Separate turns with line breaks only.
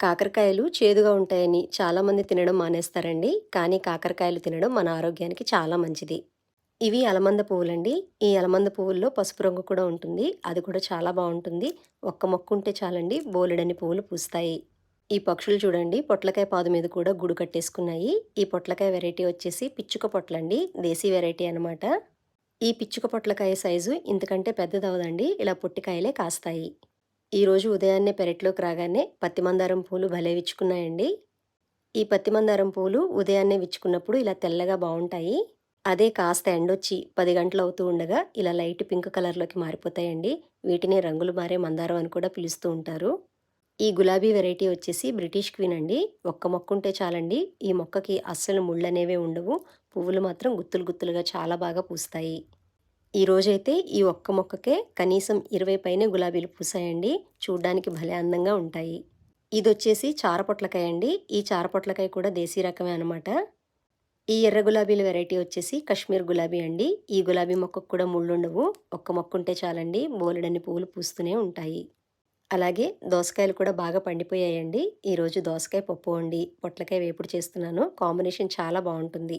కాకరకాయలు చేదుగా ఉంటాయని చాలామంది తినడం మానేస్తారండి. కానీ కాకరకాయలు తినడం మన ఆరోగ్యానికి చాలా మంచిది. ఇవి అలమంద పువ్వులండి. ఈ అలమంద పువ్వుల్లో పసుపు రంగు కూడా ఉంటుంది. అది కూడా చాలా బాగుంటుంది. ఒక్క మొక్క ఉంటే చాలండి బోలెడని పువ్వులు పూస్తాయి. ఈ పక్షులు చూడండి. పొట్లకాయ పాదు మీద కూడా గుడు కట్టేసుకున్నాయి. ఈ పొట్లకాయ వెరైటీ వచ్చేసి పిచ్చుక పొట్లండి. దేశీ వెరైటీ అనమాట ఈ పిచ్చుక పొట్లకాయ సైజు ఇంతకంటే పెద్దదవదండి ఇలా పొట్టికాయలే కాస్తాయి. ఈరోజు ఉదయాన్నే పెరట్లోకి రాగానే పత్తి మందారం పూలు భలే విచ్చుకున్నాయండి. ఈ పత్తి మందారం పూలు ఉదయాన్నే విచ్చుకున్నప్పుడు ఇలా తెల్లగా బాగుంటాయి. అదే కాస్త ఎండొచ్చి పది గంటలు అవుతూ ఉండగా ఇలా లైట్ పింక్ కలర్లోకి మారిపోతాయండి. వీటిని రంగులు మారే మందారం అని కూడా పిలుస్తూ ఉంటారు. ఈ గులాబీ వెరైటీ వచ్చేసి బ్రిటిష్ క్వీన్ అండి. ఒక్క మొక్క ఉంటే చాలండి. ఈ మొక్కకి అస్సలు ముళ్ళు అనేవే ఉండవు. పువ్వులు మాత్రం గుత్తులు గుత్తులుగా చాలా బాగా పూస్తాయి. ఈ రోజైతే ఈ ఒక్క మొక్కకే కనీసం ఇరవై పైనే గులాబీలు పూసాయండి. చూడ్డానికి భలే అందంగా ఉంటాయి. ఇది వచ్చేసి చారపొట్లకాయ అండి. ఈ చారపొట్లకాయ కూడా దేశీ రకమే అనమాట ఈ ఎర్ర గులాబీల వెరైటీ వచ్చేసి కశ్మీర్ గులాబీ అండి. ఈ గులాబీ మొక్కకు కూడా ముళ్ళుండవు. ఒక్క మొక్క ఉంటే చాలండి. బోలెడన్ని పువ్వులు పూస్తూనే ఉంటాయి. అలాగే దోసకాయలు కూడా బాగా పండిపోయాయండి. ఈరోజు దోసకాయ పప్పు వండి పొట్లకాయ వేపుడు చేస్తున్నాను. కాంబినేషన్ చాలా బాగుంటుంది.